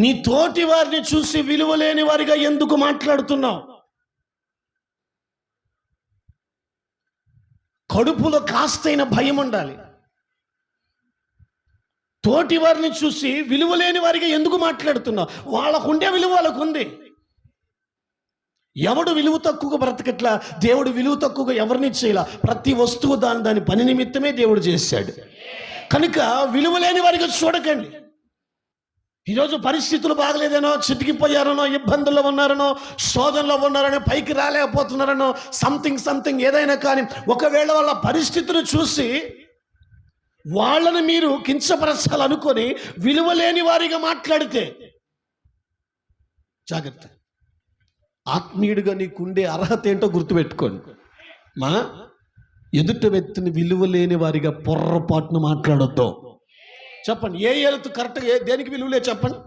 నీ తోటి వారిని చూసి విలువలేని వారిగా ఎందుకు మాట్లాడుతున్నావు? కడుపులో కాస్తైన భయం ఉండాలి. తోటి వారిని చూసి విలువలేని వారిగా ఎందుకు మాట్లాడుతున్నావు? వాళ్ళకుండే విలువ వాళ్ళకు ఉంది ఎవడు విలువ తక్కువగా బ్రతకట్లా? దేవుడు విలువ తక్కువగా ఎవరిని చేయాల ప్రతి వస్తువు దాని దాని పని నిమిత్తమే దేవుడు చేశాడు. కనుక విలువ లేని వారిగా చూడకండి. ఈరోజు పరిస్థితులు బాగలేదేనో చితికిపోయారనో ఇబ్బందుల్లో ఉన్నారనో శోధనలో ఉన్నారనో పైకి రాలేకపోతున్నారనో సంథింగ్ సంథింగ్ ఏదైనా కానీ ఒకవేళ వాళ్ళ పరిస్థితులు చూసి వాళ్ళని మీరు కించపరచాలనుకొని విలువలేని వారిగా మాట్లాడితే జాగ్రత్త. ఆత్మీయుడిగా నీకుండే అర్హత ఏంటో గుర్తుపెట్టుకోండి. మా ఎదుట వ్యక్తిని విలువలేని వారిగా పొర్రపాటును మాట్లాడొద్దు. చెప్పండి. ఏ ఏలతో కరెక్ట్గా దేనికి విలువలే చెప్పండి.